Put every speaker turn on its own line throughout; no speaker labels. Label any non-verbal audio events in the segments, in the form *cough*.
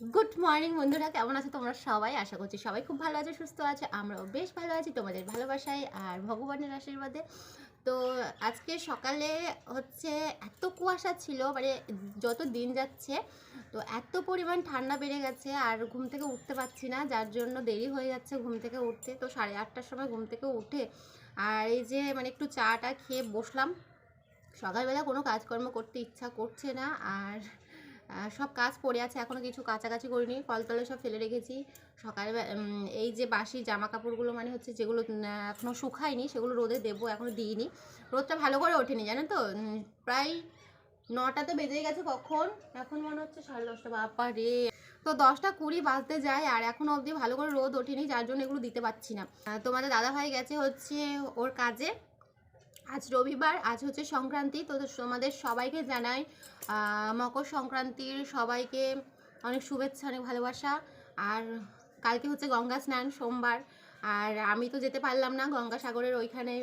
Good morning বন্ধুরা। কেমন আছো তোমরা সবাই? আশা করছি সবাই খুব ভালো আছে, সুস্থ আছে। আমরাও বেশ ভালো আছি তোমাদের ভালোবাসায় আর ভগবানের আশীর্বাদে। তো আজকে সকালে হচ্ছে এত কুয়াশা ছিল মানে যত দিন যাচ্ছে, তো এত পরিমাণ ঠান্ডা বেড়ে গেছে আর ঘুম থেকে উঠতে পারছি না, যার জন্য দেরি হয়ে যাচ্ছে ঘুম থেকে উঠতে। তো সাড়ে আটটার সময় ঘুম থেকে উঠে আর এই যে মানে একটু চাটা খেয়ে বসলাম। সকালবেলা কোনো কাজকর্ম করতে ইচ্ছা করছে না আর সব কাজ পড়ে আছে এখনও কিছু কাছাকাছি করিনি কলতলে সব ফেলে রেখেছি। সকালে এই যে বাসি জামা কাপড়গুলো মানে হচ্ছে যেগুলো এখনও শুকায়নি, সেগুলো রোদে দেবো এখনও দিইনি। রোদটা ভালো করে ওঠেনি জানেন তো? প্রায় নটা তো গেছে কখন? এখন মনে হচ্ছে সাড়ে দশটা। বাপা রে তো দশটা কুড়ি বাজতে যায়, আর এখনও অবধি ভালো করে রোদ ওঠেনি, যার জন্য এগুলো দিতে পারছি না। তোমাদের দাদাভাই গেছে হচ্ছে ওর কাজে। আজ রবিবার, আজ হচ্ছে সংক্রান্তি, তো তোমাদের সবাইকে জানাই মকর সংক্রান্তির সবাইকে অনেক শুভেচ্ছা, অনেক ভালোবাসা। আর কালকে হচ্ছে গঙ্গা স্নান সোমবার। আর আমি তো যেতে পারলাম না গঙ্গাসাগরের ওইখানে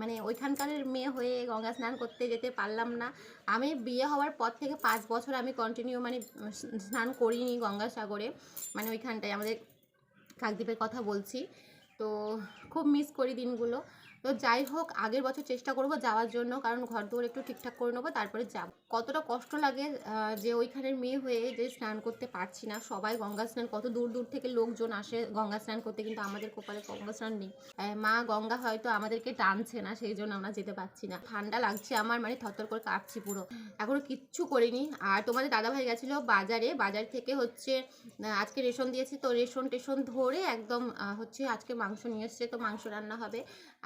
মানে ওইখানকার মেয়ে হয়ে গঙ্গা স্নান করতে যেতে পারলাম না। আমি বিয়ে হওয়ার পর থেকে পাঁচ বছর আমি কন্টিনিউ মানে স্নান করিনি গঙ্গাসাগরে মানে ওইখানটায়। আমাদের কাকদ্বীপের কথা বলছি। তো খুব মিস করি দিনগুলো। তো যাই হোক, আগের বছর চেষ্টা করব যাওয়ার জন্য, কারণ ঘর দুয়ার একটু ঠিকঠাক করে নেব, তারপরে যাব। কতটা কষ্ট লাগে যে ওইখানের মেয়ে হয়ে যে স্নান করতে পারছি না, সবাই গঙ্গা স্নান, কত দূর দূর থেকে লোকজন আসে গঙ্গা স্নান করতে, কিন্তু আমাদের কপালে গঙ্গা স্নান নেই। মা গঙ্গা হয়তো আমাদেরকে টানছে না, সেই জন্য আমরা যেতে পারছি না। ঠান্ডা লাগছে আমার মানে থরথর করে কাঁপছি পুরো। এখনও কিচ্ছু করিনি। আর তোমাদের দাদাভাই গেছিল বাজারে, বাজার থেকে হচ্ছে আজকে রেশন দিয়েছি, তো রেশন টেশন ধরে একদম হচ্ছে আজকে মাংস নিয়ে এসছে, তো মাংস রান্না হবে।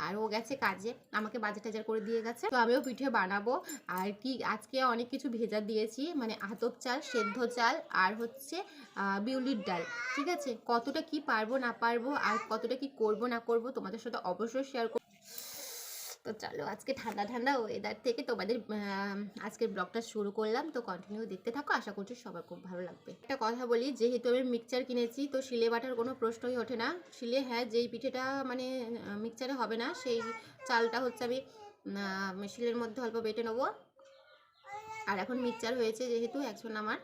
আর গেছে কাজে, আমাকে বাজার টাজার করে দিয়ে গেছে। তো আমিও পিঠে বানাবো। আর কি, আজকে অনেক কিছু ভেজা দিয়েছি মানে আতপ চাল, সেদ্ধ চাল আর হচ্ছে বিউলির ডাল। ঠিক আছে? কতটা কি পারব না পারব আর কতটা কি করব না করব তোমাদের সাথে অবশ্যই শেয়ার তো চলো আজকে ঠান্ডা ঠান্ডা ওয়েদার থেকে তোমাদের আজকের ব্লগটা শুরু করলাম। তো কন্টিনিউ দেখতে থাকো, আশা করছি সবার খুব ভালো লাগবে। একটা কথা বলি, যেহেতু আমি মিক্সচার কিনেছি, তো শিলে বাটার কোনো প্রশ্নই ওঠে না। শিলে হ্যাঁ যেই পিঠেটা মানে মিক্সচারে হবে না, সেই চালটা হচ্ছে আমি শিলের মধ্যে অল্প বেটে নেব। আর এখন মিক্সচার হয়েছে, যেহেতু এখন আমার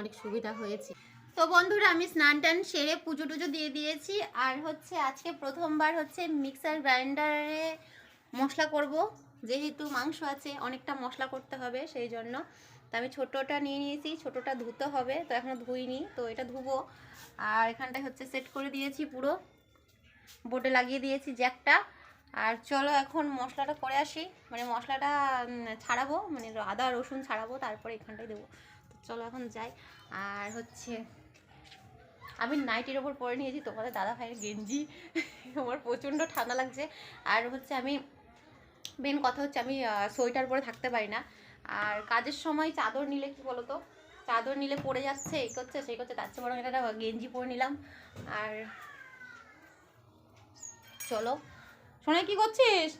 অনেক সুবিধা হয়েছে। তো বন্ধুরা, আমি স্নান টান সেরে পুজো টুজো দিয়ে দিয়েছি। আর হচ্ছে আজকে প্রথমবার হচ্ছে মিক্সার গ্রাইন্ডারে মশলা করব। যেহেতু মাংস আছে, অনেকটা মশলা করতে হবে সেই জন্য। তো আমি ছোটোটা নিয়ে নিয়েছি, ছোটোটা ধুতে হবে। তো এখনও ধুইনি, তো এটা ধুবো। আর এখানটায় হচ্ছে সেট করে দিয়েছি পুরো। বোর্ডে লাগিয়ে দিয়েছি জ্যাকটা। আর চলো এখন মশলাটা করে আসি। মানে মশলাটা ছাড়াবো মানে আদা, রসুন ছাড়াবো, তারপরে এখানটায় দেবো। তো চলো এখন যাই। আর হচ্ছে, আমি নাইটির ওপর পরে নিয়েছি, তোমাদের দাদা ভাইয়ের গেঞ্জি। *laughs* আমার প্রচণ্ড ঠান্ডা লাগছে। আর হচ্ছে আমি মেন কথা হচ্ছে আমি সোয়েটার পরে থাকতে পারি না। আর কাজের সময় চাদর নিলে কি বলতো? চাদর নিলে পড়ে যাচ্ছে এই করছে সেই করছে তার চেয়ে বরং এটা গেঞ্জি পরে নিলাম। আর চলো। শোনে কি করছিস?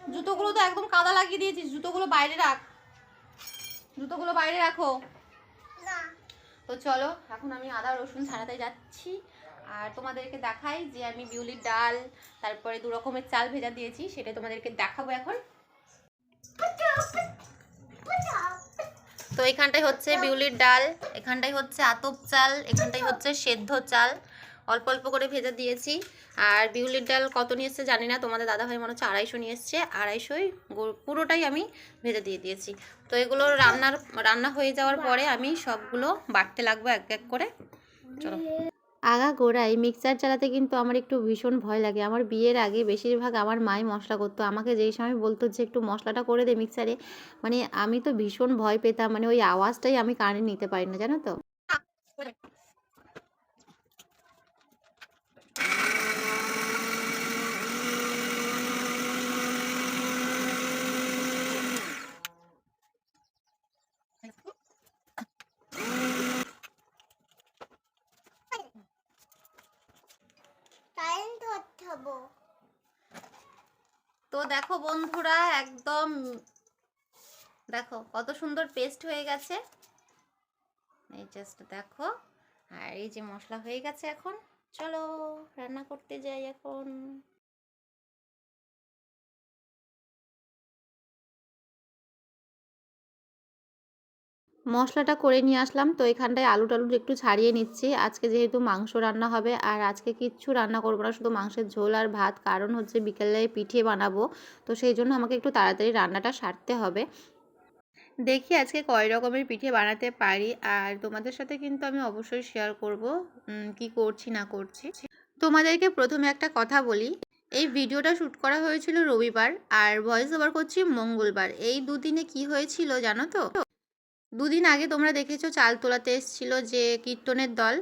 জুতোগুলো তো একদম কাদা লাগিয়ে দিয়েছিস জুতোগুলো বাইরে রাখ। জুতোগুলো বাইরে রাখো। তো চলো এখন আমি আদা রসুন ছাড়াতে যাচ্ছি। আর তোমাদেরকে দেখাই যে আমি বিউলির ডাল, তারপরে দু রকমের চাল ভেজা দিয়েছি, সেটা তোমাদেরকে দেখাবো এখন। তো এখানটায় হচ্ছে বিউলির ডাল এখানটায় হচ্ছে আতপ চাল এখানটায় হচ্ছে সেদ্ধ চাল। অল্প অল্প করে ভেজা দিয়েছি। আর বিউলির ডাল কত নিয়ে এসছে জানি না, তোমাদের দাদাভাই মনে হচ্ছে আড়াইশো নিয়ে এসছে, আড়াইশোই পুরোটাই আমি ভেজে দিয়ে দিয়েছি। তো এগুলো রান্নার রান্না হয়ে যাওয়ার পরে আমি সবগুলো বাটতে লাগবো এক এক করে। চলো। আগা গোড়ায় মিক্সার চালাতে কিন্তু আমার একটু ভীষণ ভয় লাগে। আমার বিয়ের আগে বেশিরভাগ আমার মাই মশলা করতো। আমাকে যেই সময় বলতো যে, একটু মশলাটা করে দে মিক্সারে মানে আমি তো ভীষণ ভয় পেতাম। মানে ওই আওয়াজটাই আমি কানে নিতে পারি না, জানো তো
কারেন্ট ধরতে হব
তো দেখো বন্ধুরা, একদম, দেখো কত সুন্দর পেস্ট হয়ে গেছে। এই জাস্ট দেখো, আর এই যে মশলা হয়ে গেছে এখন, চলো রান্না করতে যাই এখন। মশলাটা করে নিয়ে আসলাম। তো এখানটায় আলু টালু একটু ছাড়িয়ে নিচ্ছি। আজকে যেহেতু মাংস রান্না হবে, আর আজকে কিচ্ছু রান্না করব না। শুধু মাংসের ঝোল আর ভাত। কারণ হচ্ছে বিকেলে পিঠে বানাবো। তো সেই জন্য আমাকে একটু তাড়াতাড়ি রান্নাটা সারতে হবে। দেখি আজকে কয় রকমের পিঠে বানাতে পারি। আর তোমাদের সাথে কিন্তু আমি অবশ্যই শেয়ার করব কি করছি, না করছি। তোমাদেরকে প্রথমে একটা কথা বলি। এই ভিডিওটা শ্যুট করা হয়েছিল রবিবার, আর ভয়েস ওভার করছি মঙ্গলবার। এই দুদিনে কি হয়েছিল জানো তো? দুদিন আগে তোমরা দেখেছ চাল তোলাতে এসেছিল যে কীর্তনের দল?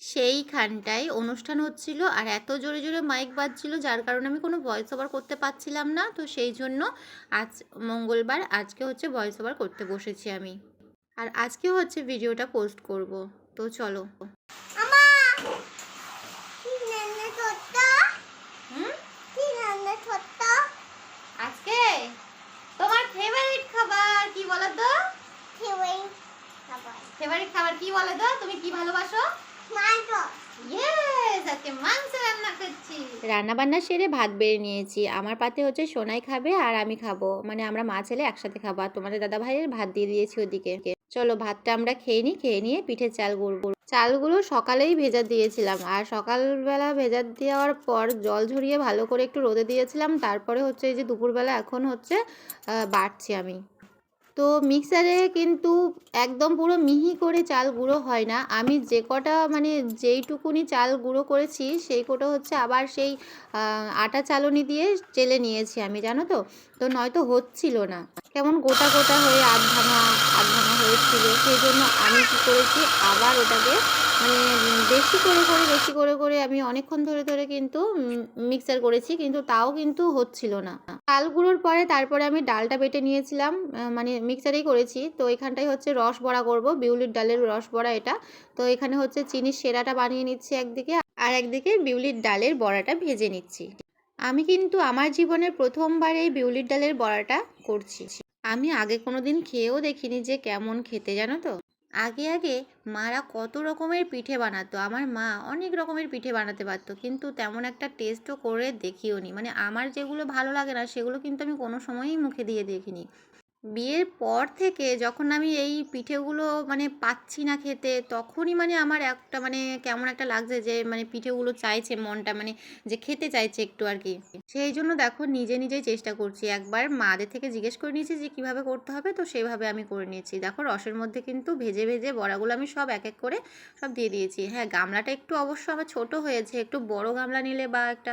সেইখানটায় অনুষ্ঠান হচ্ছিল আর এত জোরে জোরে মাইক বাজছিল যার কারণে আমি কোনো ভয়েস ওভার করতে পারছিলাম না। তো সেই জন্য আজ মঙ্গলবার আজকে হচ্ছে ভয়েস ওভার করতে বসেছি আমি। আর আজকে হচ্ছে ভিডিওটা পোস্ট করব। তো চলো। আজকে? তোমার ফেভারিট খাবার কি বলো তো ফেভারিট খাবার। কি বলো তো? তুমি কি ভালোবাসো?
মাংস।
ইয়েস আজকে মাংস রান্না করছি। রান্না বান্না সেরে ভাত বেড়ে নিয়েছি। আমার পাতে হচ্ছে সোনাই খাবে আর আমি খাব। মানে আমরা মা ছেলে একসাথে খাব আর তোমাদের দাদা ভাইয়ের ভাত দিয়ে দিয়েছি ওদিকে। চলো ভাতটা আমরা খেয়ে নিই খেয়ে নিয়ে পিঠে চাল গুঁড়বো চালগুলো সকালেই ভেজা দিয়েছিলাম আর সকালবেলা ভেজা দেওয়ার পর জল ঝরিয়ে ভালো করে একটু রোদে দিয়েছিলাম। তারপরে হচ্ছে এই যে দুপুরবেলা এখন হচ্ছে আহ, বাটছি আমি। তো মিক্সারে কিন্তু একদম পুরো মিহি করে চাল গুঁড়ো হয় না। আমি যে কটা মানে যেইটুকুনি চাল গুঁড়ো করেছি, সেই কটা হচ্ছে আবার সেই আটা চালনি দিয়ে চেলে নিয়েছি আমি, জানো তো? তো নয়তো হচ্ছিল না। কেমন গোটা গোটা হয়ে আধ ভাঙা আধ ভাঙা হয়েছিল। সেই জন্য আমি কী করেছি, আবার ওটাকে মানে বেশি করে করে, বেশি করে করে আমি অনেকক্ষণ ধরে ধরে কিন্তু মিক্সার করেছি, কিন্তু তাও কিন্তু হচ্ছিল না। চাল গুঁড়োর পরে তারপরে আমি ডালটা বেটে নিয়েছিলাম মানে মিক্সারেই করেছি। তো এখানটায় হচ্ছে রস বড়া করব, বিউলির ডালের রস বড়া এটা। তো এখানে হচ্ছে চিনির সেরাটা বানিয়ে নিচ্ছি একদিকে, আর একদিকে বিউলির ডালের বড়াটা ভেজে নিচ্ছি। আমি কিন্তু আমার জীবনের প্রথমবার এই বিউলির ডালের বড়াটা করছি। আমি আগে কোনোদিন খেয়েও দেখিনি যে কেমন খেতে, জানো তো? আগে আগে মারা কত রকমের পিঠে বানাতো। আমার মা অনেক রকমের পিঠে বানাতে পারতো, কিন্তু তেমন একটা টেস্টও করে দেখিও নি। মানে আমার যেগুলো ভালো লাগে না, সেগুলো কিন্তু আমি কোনো সময়ই মুখে দিয়ে দেখিনি। বিয়ের পর থেকে যখন আমি এই পিঠেগুলো মানে পাচ্ছি না খেতে, তখনই মানে আমার একটা মানে কেমন একটা লাগছে যে মানে পিঠেগুলো চাইছে মনটা মানে যে খেতে চাইছে একটু আর কি। সেই জন্য দেখো নিজে নিজেই চেষ্টা করছি। একবার মাদের থেকে জিজ্ঞেস করে নিয়েছি যে কীভাবে করতে হবে, তো সেইভাবে আমি করে নিয়েছি। দেখো রসের মধ্যে কিন্তু ভেজে ভেজে বড়াগুলো আমি সব এক এক করে সব দিয়ে দিয়েছি। হ্যাঁ গামলাটা একটু অবশ্য আমার ছোট হয়েছে, একটু বড় গামলা নিলে বা একটা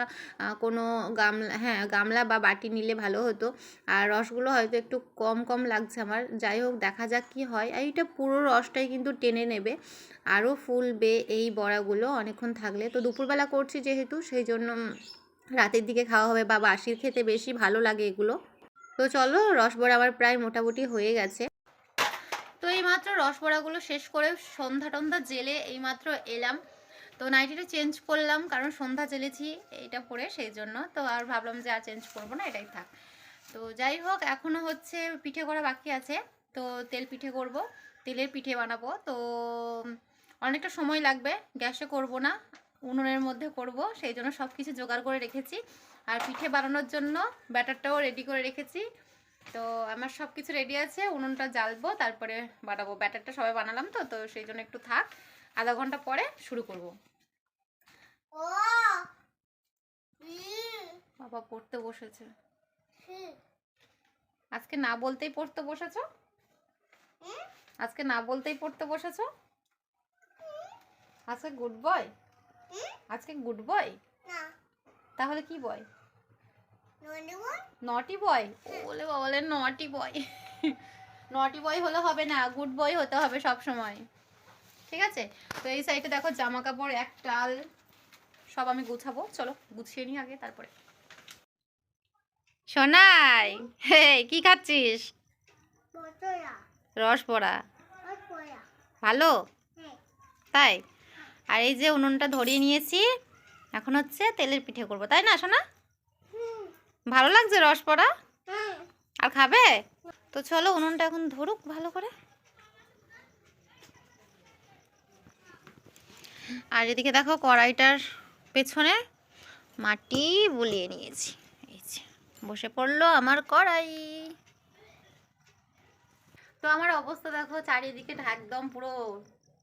কোনো গামলা হ্যাঁ গামলা বা বাটি নিলে ভালো হতো। আর রসগুলো হয়তো একটু কম কম লাগছে আমার। যাই হোক, দেখা যাক কি হয়। আর এইটা পুরো রসটাই কিন্তু টেনে নেবে। আরও ফুলবে এই বড়াগুলো অনেকক্ষণ থাকলে। তো দুপুরবেলা করছি যেহেতু, সেই জন্য রাতের দিকে খাওয়া হবে। বা বাসির খেতে বেশি ভালো লাগে এগুলো। তো চলো, রস বড়া আমার প্রায় মোটামুটি হয়ে গেছে। তো এইমাত্র রস বড়াগুলো শেষ করে সন্ধ্যা টন্ধা জেলে এইমাত্র এলাম। তো নাইটিটা চেঞ্জ করলাম, কারণ সন্ধ্যা জেলেছি এইটা পরে, সেই জন্য। তো আর ভাবলাম যে আর চেঞ্জ করব না, এটাই থাক। তো যাই হোক এখনও হচ্ছে পিঠে করা বাকি আছে। তো তেল পিঠে করব তেলের পিঠে বানাবো। তো অনেকটা সময় লাগবে গ্যাসে করব না উনুনের মধ্যে করব সেই জন্য সব কিছু জোগাড় করে রেখেছি। আর পিঠে বানানোর জন্য ব্যাটারটাও রেডি করে রেখেছি। তো আমার সব কিছু রেডি আছে উনুনটা জ্বালবো তারপরে বানাবো। ব্যাটারটা সবাই বানালাম তো তো সেই জন্য একটু থাক আধা ঘণ্টা পরে শুরু করব। বাবা পড়তে বসেছে। আজকে না বলতেই পড়তে বসেছো? আজকে না বলতেই পড়তে বসেছো? আজকে গুড বয় আজকে গুড বয়
না।
তাহলে কি বয় নটি বয় বলে বলে নটি বয় নটি বয় হলে হবে না গুড বয় হতে হবে সব সময়। ঠিক আছে? তো এই সাইডে দেখো জামা কাপড় এক টাল সব আমি গুছাবো। চলো গুছিয়ে নিই আগে তারপরে। সোনাই হে কি খাচ্ছিস? রস পড়া ভালো?
হ্যাঁ।
তাই? আর এই যে উনুনটা ধরিয়ে নিয়েছি এখন হচ্ছে তেলের পিঠে করব তাই না সোনা? ভালো লাগছে রস পড়া আর খাবে? তো চলো উনুনটা এখন ধরুক ভালো করে। আর এদিকে দেখো কড়াইটার পেছনে মাটি বুলিয়ে নিয়েছি। বসে পড়ল আমার কড়াই। তো আমার অবস্থা দেখো চারিদিকে একদম পুরো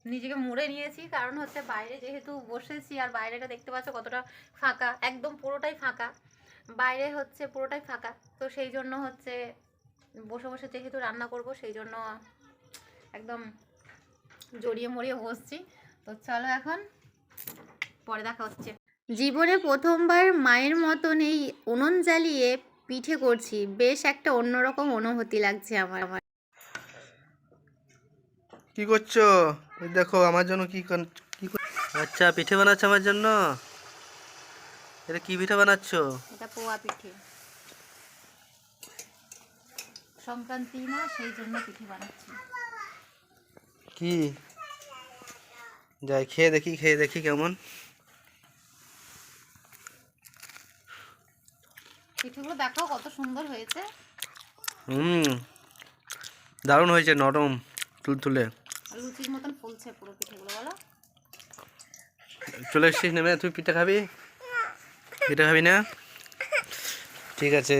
নিজেকে মুড়ে নিয়েছি। কারণ হচ্ছে বাইরে যেহেতু বসেছি আর বাইরেটা দেখতে পাচ্ছ কতটা ফাঁকা একদম পুরোটাই ফাঁকা। বাইরে হচ্ছে পুরোটাই ফাঁকা। তো সেই জন্য হচ্ছে বসে বসে যেহেতু রান্না করব সেই জন্য একদম জড়িয়ে মরিয়ে বসছি। তো চলো এখন পরে দেখা হচ্ছে। জীবনে প্রথমবার মায়ের মতন এই উনুন জ্বালিয়ে পিঠে করছি। বেশ একটা অন্যরকম অনুভূতি লাগছে আমার। আমার
কি করছ? দেখো আমার জন্য কি কি আচ্ছা পিঠে বানাচ্ছ আমার জন্য? এটা কি পিঠে বানাচ্ছ?
এটা পোয়া পিঠে। সংক্রান্তি না সেই জন্য পিঠে বানাচ্ছি।
কি? যাই খেয়ে দেখি খেয়ে দেখি কেমন।
পিঠেগুলো দেখো কত সুন্দর হয়েছে।
হুম দারুণ হয়েছে নরম তুলতুলে।
লুচির মতন ফুলছে পুরো পিঠেগুলো বলো।
চলে এসছিস নেমে তুই পিঠে খাবি? পিঠে খাবি না? ঠিক আছে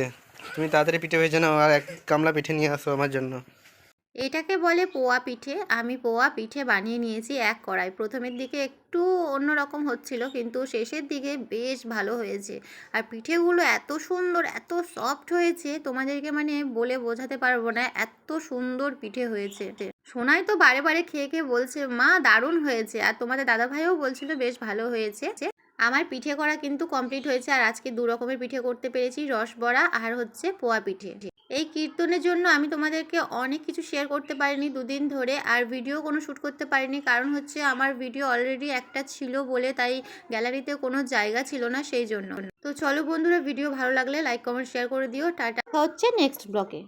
তুমি তাড়াতাড়ি পিঠে হয়েছে নাও আর এক কামলা পিঠে নিয়ে আসো আমার জন্য।
এটাকে বলে পোয়া পিঠে। আমি পোয়া পিঠে বানিয়ে নিয়েছি এক কড়াই। প্রথমের দিকে একটু অন্যরকম হচ্ছিল, কিন্তু শেষের দিকে বেশ ভালো হয়েছে। আর পিঠেগুলো এত সুন্দর, এত সফট হয়েছে, তোমাদেরকে মানে বলে বোঝাতে পারব না, এত সুন্দর পিঠে হয়েছে। সোনাই তো বারে বারে খেয়ে খেয়ে বলছে, মা, দারুণ হয়েছে। আর তোমাদের দাদাভাইও বলছিল, বেশ ভালো হয়েছে। আমার পিঠে করা কিন্তু কমপ্লিট হয়েছে। আর আজকে দু রকমের পিঠে করতে পেরেছি, রসবড়া আর হচ্ছে পোয়া পিঠে। এই কীর্তনের জন্য আমি তোমাদেরকে অনেক কিছু শেয়ার করতে পারিনি দুদিন ধরে আর ভিডিও কোনো শ্যুট করতে পারিনি। কারণ হচ্ছে আমার ভিডিও অলরেডি একটা ছিল বলে তাই গ্যালারিতে কোনো জায়গা ছিল না সেই জন্য। তো চলো বন্ধুরা ভিডিও ভালো লাগলে লাইক কমেন্ট শেয়ার করে দিও। টাটা। হচ্ছে নেক্সট ব্লগে